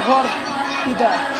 Jorge e da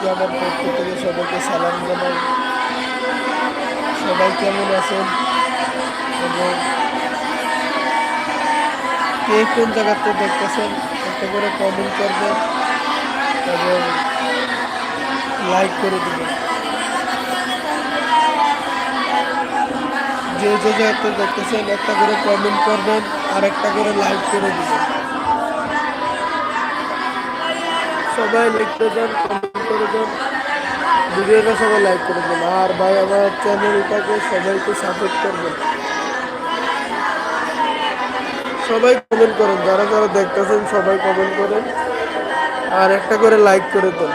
সবাইকে আমার পক্ষ থেকে সবাইকে সালাম জানাই। সবাই কেমন আছেন? এবং কে কোন জায়গাতে দেখতেছেন? একটা করে কমেন্ট করবেন এবং লাইক করে দেবেন। যে যে জায়গাতে দেখতেছেন, একটা করে কমেন্ট করবেন আর একটা করে লাইক করে দিবেন। সবাই লিখতে দেন কমেন্ট করে দেন, ভিডিওটা সবাই লাইক করে দেন। আর ভাই, আমার চ্যানেলটাকে সবাইকে সাপোর্ট করবেন। সবাই কমেন্ট করেন, যারা যারা দেখতেছেন সবাই কমেন্ট করেন। আর একটা করে লাইক করে দেন।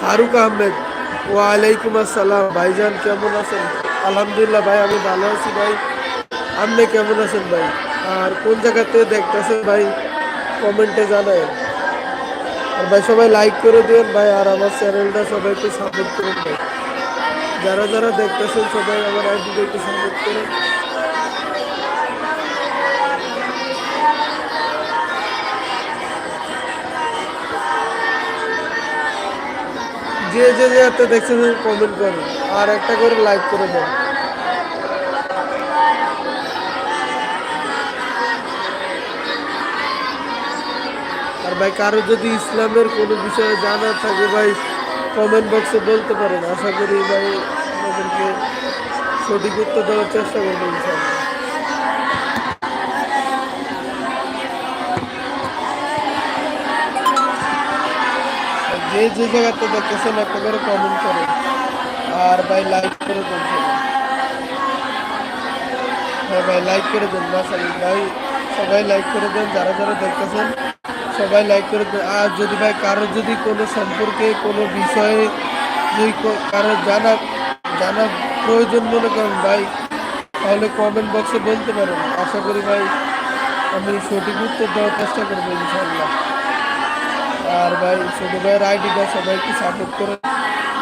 ফারুক আহমেদ, ওয়ালাইকুম আসসালাম। ভাইজান, কেমন আছেন? আলহামদুলিল্লাহ ভাই, আমি ভালো আছি ভাই। আপনি কেমন আছেন ভাই? আর কোন জায়গাতে দেখতেছেন ভাই? কমেন্টে জানায়। আর ভাই, সবাই লাইক করে দিন ভাই, আর আমার চ্যানেলটা সবাই একটু সাপোর্ট করুন ভাই। যারা যারা দেখতেছেন সবাই আমার আইডিটা একটু সাপোর্ট করুন। যে যে জায়গাতে দেখছেন কমেন্ট করুন। আর একটা করে লাইক করে দেন। আর ভাই, কারও যদি ইসলামের কোনো বিষয়ে জানা থাকে ভাই কমেন্ট বক্সে বলতে পারেন। আশা করি ভাই আমাদেরকে সঠিক উত্তর দেওয়ার চেষ্টা করব ইনশাআল্লাহ। যে যে জায়গাতে দেখতেছেন একটা করে। কমেন্ট করেন আর ভাই লাইক করে দেন। হ্যাঁ ভাই লাইক করে দেন মাসালি ভাই, সবাই লাইক করে দেন, যারা যারা দেখতেছেন, সবাই লাইক করে দেন। আর যদি ভাই কারোর যদি কোনো সম্পর্কে, কোনো বিষয়ে যদি কারোর জানা জানা প্রয়োজন মনে করেন ভাই, তাহলে কমেন্ট বক্সে বলতে পারেন। আশা করি ভাই, আমি সঠিক উত্তর দেওয়ার চেষ্টা করব ইনশাল্লাহ আর ভাই, ছোট ভাইয়ের আইডিটা সবাইকে সাপোর্ট করে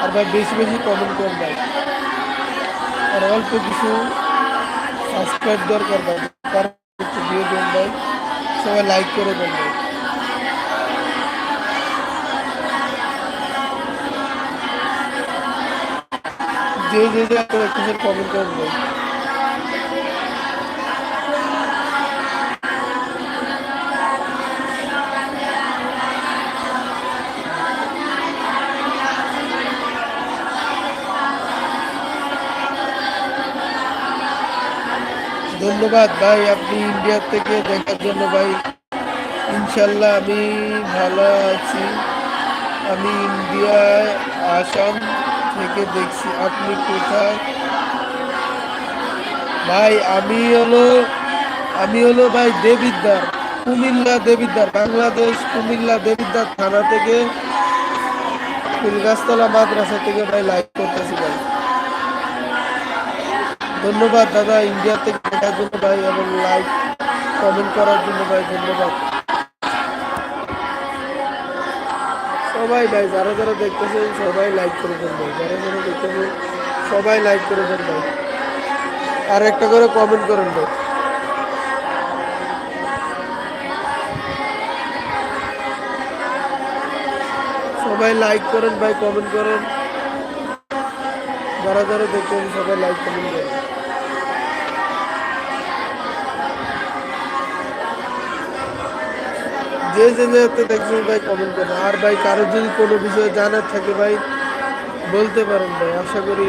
আর ভাই, বেশি বেশি কমেন্ট করেন ভাই। আর অল্প কিছু সাবস্ক্রাইব দরকার ভাই। তার একটু দিয়ে দেন ভাই। সবাই লাইক করে দেন ভাই। যে যে যে আপনার একটু কমেন্ট করেন ধন্যবাদ ভাই, আপনি ইন্ডিয়া থেকে দেখার জন্য ভাই। ইনশাল্লাহ আমি ভালো আছি। আমি ইন্ডিয়ায় আসাম থেকে দেখছি। আপনি কোথায়? ভাই, আমি হলো আমি হলো ভাই দেবিদ্দার কুমিল্লা দেবিদ্দার বাংলাদেশ কুমিল্লা দেবিদ্দার থানা থেকে ফুলগাছতলা মাদ্রাসা থেকে ভাই লাইভ করতেছি ভাই। ধন্যবাদ, দাদা। ইন্ডিয়া থেকে দেখার জন্য ভাই, এবং লাইক, কমেন্ট করার জন্য ভাই, ধন্যবাদ। সবাই ভাই, যারা যারা দেখতেছেন, সবাই লাইক করে দেন ভাই। যারা যারা দেখতেছেন, সবাই লাইক করে দেন ভাই। আর একটা করে কমেন্ট করেন ভাই। সবাই লাইক করেন ভাই কমেন্ট করেন। যারা যারা দেখতেছেন, সবাই লাইক কমেন্ট করেন। যে যে যেতে দেখছেন ভাই কমেন্ট করেন আর ভাই কারও যদি কোনো বিষয়ে জানার থাকে ভাই, বলতে পারেন ভাই, আশা করি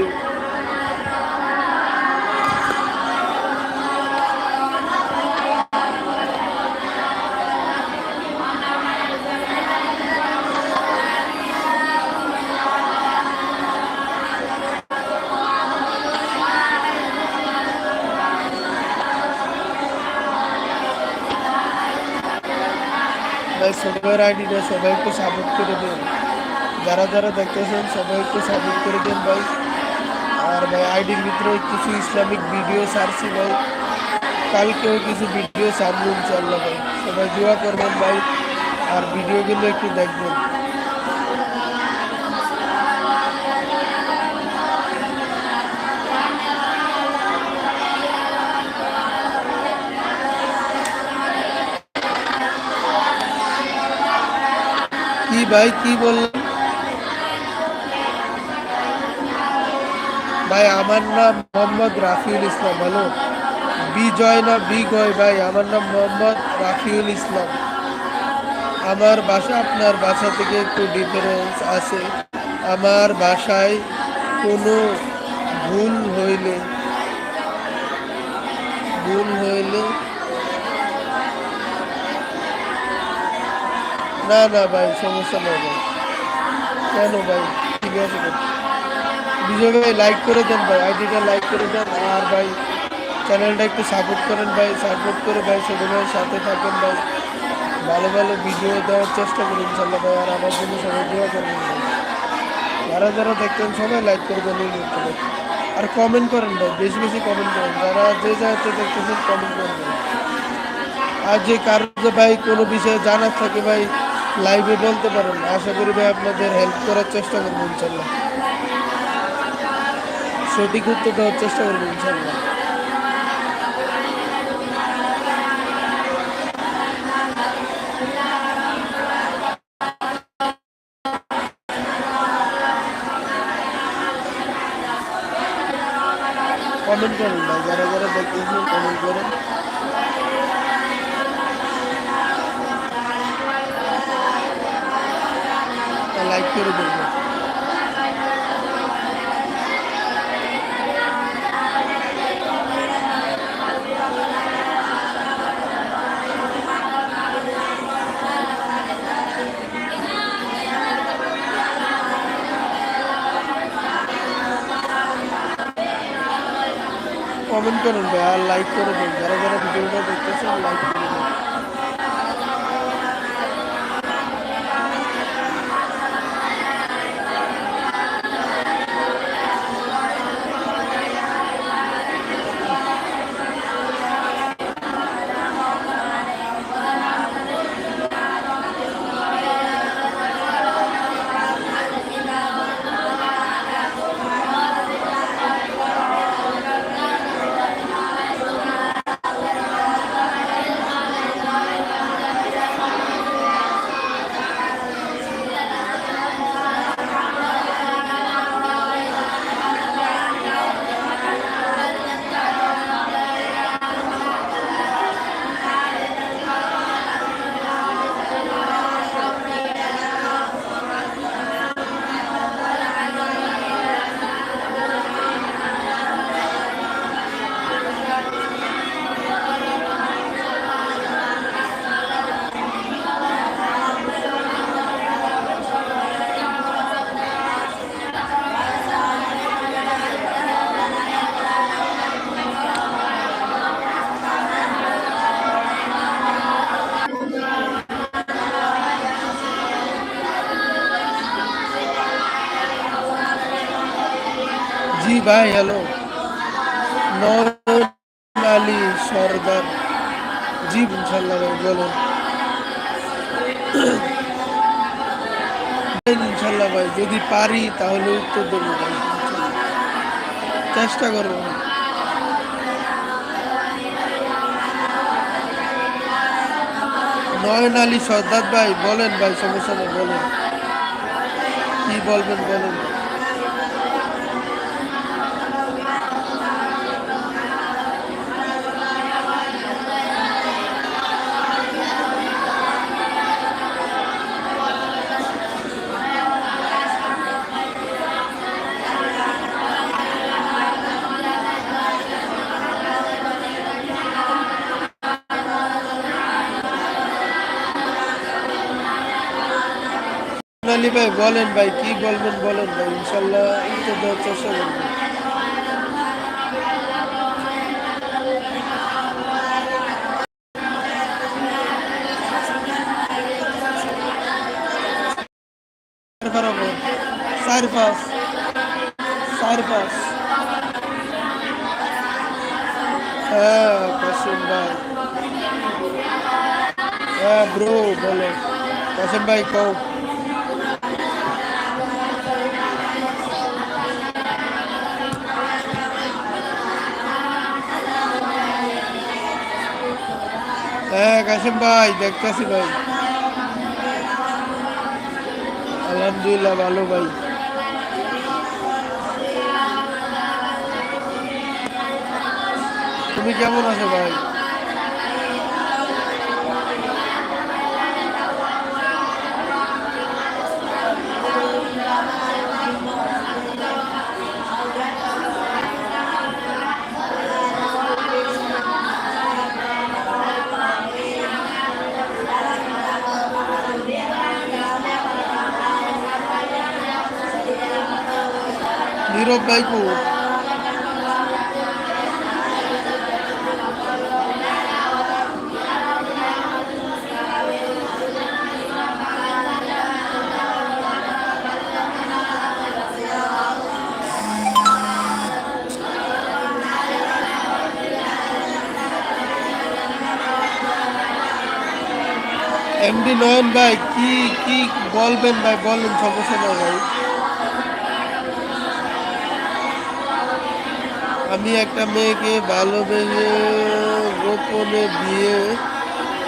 ভাই সবার আইডিটা সবাই একটু সাপোর্ট করে দেন। যারা যারা দেখতেছেন সবাই একটু সাপোর্ট করে দেন ভাই। আর ভাই, আইডির ভিতরে কিছু ইসলামিক ভিডিও ছাড়ছি ভাই। কালকেও কিছু ভিডিও ছাড়বো ইনশাল্লাহ ভাই। সবাই দোয়া করবেন ভাই। আর ভিডিওগুলো একটু দেখবেন। ভাই, কি বললেন? ভাই, আমার নাম মোহাম্মদ রাফিউল ইসলাম হ্যালো বিজয় না বিগয়, ভাই, আমার নাম মোহাম্মদ রাফিউল ইসলাম। আমার বাসা, আপনার বাসা থেকে একটু ডিফারেন্স আছে। আমার বাসায় কোনো ভুল হইলে ভুল হইলে না না ভাই, সমস্যা নেই ভাই। কেন ভাই? ঠিক আছে ভাই। বিজয় ভাই লাইক করে দেন ভাই আইডিটা লাইক করে দেন। আর ভাই চ্যানেলটা একটু সাপোর্ট করেন ভাই সাপোর্ট করে ভাই, ছোট ভাইয়ের সাথে থাকেন ভাই। ভালো ভালো ভিডিও দেওয়ার চেষ্টা করুন ইনশাল্লাহ ভাই, আর আমার জন্য সবাই দোয়া করবেন যারা যারা দেখতেন সবাই লাইক করে দেন ভাই। আর কমেন্ট করেন ভাই, বেশি বেশি কমেন্ট করেন। যারা, যে জায়গাতে দেখতেছেন কমেন্ট করেন আর যে কারও ভাই কোনো বিষয়ে জানার থাকে ভাই লাইভে বলতে পারেন আশা করি ভাই আপনাদের হেল্প করার চেষ্টা করব, ইনশাল্লাহ। সঠিক উত্তর দেওয়ার চেষ্টা করব, ইনশাল্লাহ। কমেন্ট করেন ভাই, যারা যারা দেখতেছেন কমেন্ট করেন। লাইক করে দেবেন কমেন্ট করুন ভাই আর লাইক করে দেন। যারা যারা ভিডিওটা দেখতেছেন লাইক করে জি ভাই হ্যালো নয়ন আলী সর্দার জি ইনশাল্লাহ ভাই ইনশাল্লাহ ভাই, যদি পারি, তাহলে উত্তর দেবো, ভাই চেষ্টা করব নয়ন আলী সর্দার, ভাই, বলেন, ভাই সমস্যা বলেন। কি বলবেন, বলেন। ভাই, বলেন ভাই, কি বলবেন বলেন ভাই? ইনশাল্লাহ উত্তর দেওয়ার চেষ্টা করবেন চার পাঁচ চার পাঁচ হ্যাঁ কাসিম ভাই। হ্যাঁ হ্যাঁ কাসিম ভাই দেখতেছি ভাই। আলহামদুলিল্লাহ ভালো ভাই। তুমি কেমন আছো ভাই? এমডি নয়ন ভাই, কি কি বলবেন ভাই? বলেন, সমস্যা না ভাই। আমি একটা মেয়েকে ভালোবেসে গোপনে বিয়ে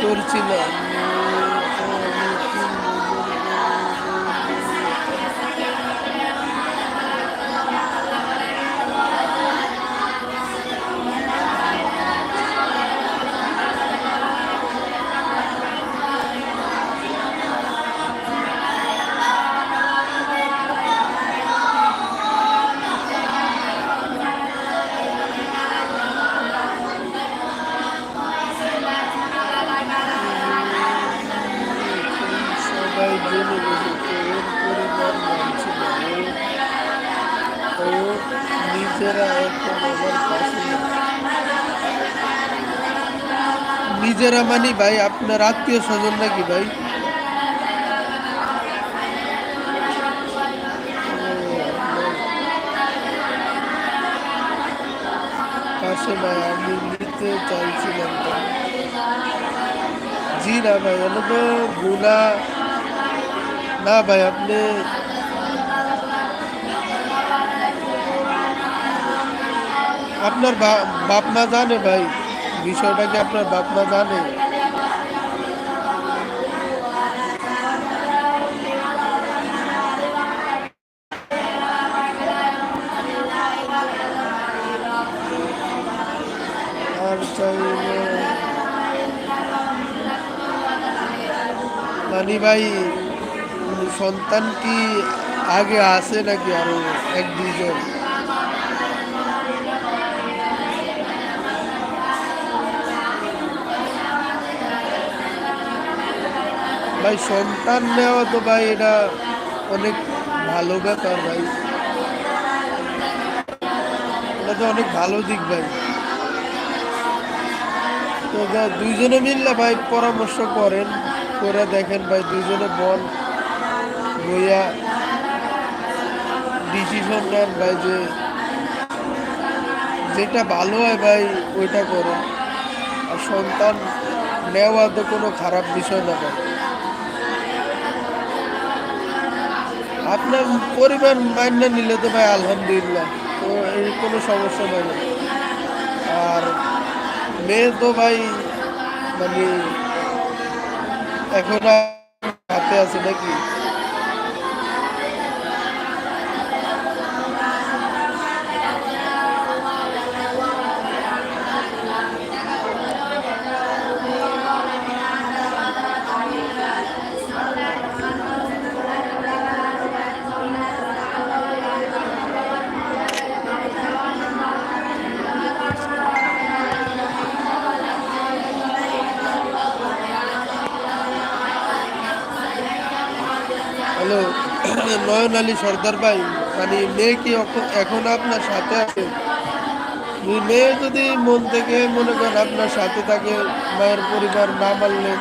করছিলাম মানি ভাই, আপনার আত্মীয় স্বজন নাকি ভাই? পাশে ভাই, আমি নিতে চাইছিলাম জি না ভাই তো গুণা না ভাই, আপনি আপনার বাপ মা জানে ভাই। বিষয়টা কি আপনার বাপ মা জানে মানি ভাই সন্তান কি আগে আছে নাকি আরও এক দুইজন? ভাই, সন্তান নেওয়া তো ভাই এটা অনেক ভালো ব্যাপার ভাই। এটা তো অনেক ভালো দিক ভাই। তো দুইজনে মিললে ভাই পরামর্শ করেন, করে দেখেন ভাই, দুইজনে বল বইয়া ডিসিশন নেন ভাই যে যেটা ভালো হয় ভাই ওইটা করুন। আর সন্তান নেওয়া তো কোনো খারাপ বিষয় না ভাই। আপনার পরিবার মান্য নিলে তো ভাই আলহামদুলিল্লাহ। তো কোনো সমস্যা নেই আর মেয়ে তো ভাই মানে এখন হাতে আছে নাকি? নয়ন আলী সর্দার ভাই মানে মেয়ে কি এখন- আপনার সাথে আছে? মেয়ে যদি মন থেকে মনে করেন আপনার সাথে থাকে, মায়ের পরিবার না মানলে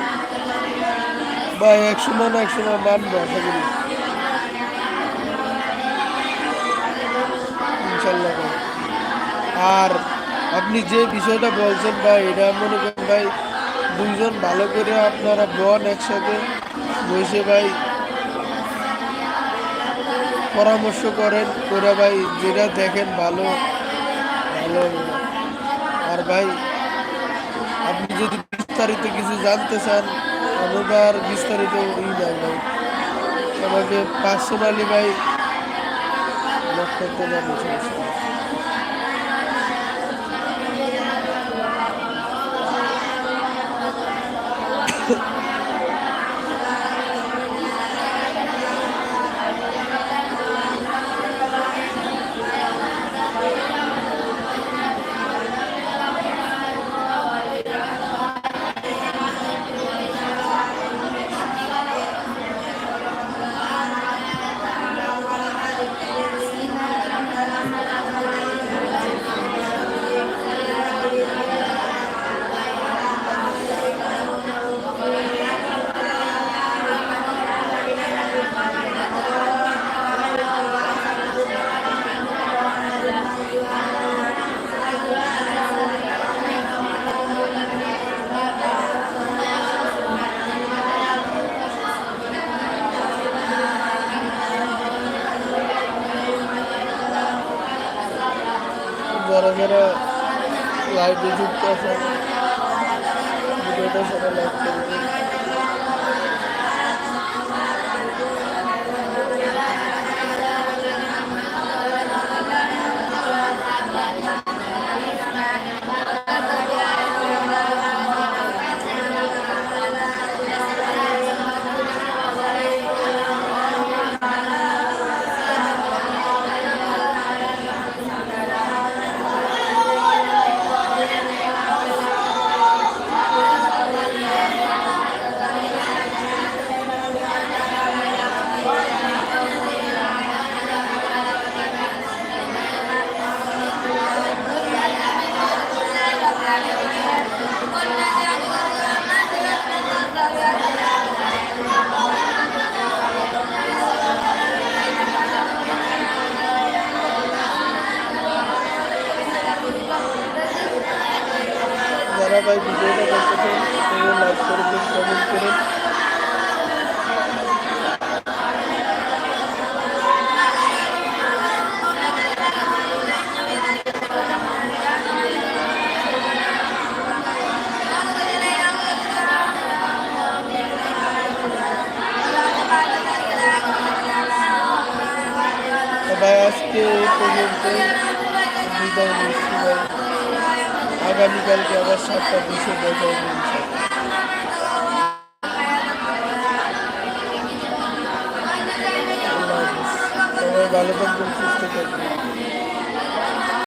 বা এক সময় না এক সময় মানবো, আশা করি। ইনশাল্লাহ আর আপনি যে বিষয়টা বলছেন ভাই, এটা মনে করেন ভাই, দুইজন ভালো করে আপনারা বন একসাথে বসে ভাই পরামর্শ করেন করে ভাই, যেটা দেখেন ভালো ভালো। আর ভাই, আপনি যদি বিস্তারিত কিছু জানতে চান আমাদের বিস্তারিত ই নাই ভাই। আমাকে পার্সোনালি ভাই লক করতে যারা লাইভে যুক্ত আছেন ভিডিওটা সবাই লাইক করবেন আগামীকালকে আবার সাতটা বিশে দেখা হবে। সবাই ভালো থাকবেন সুস্থ থাকবেন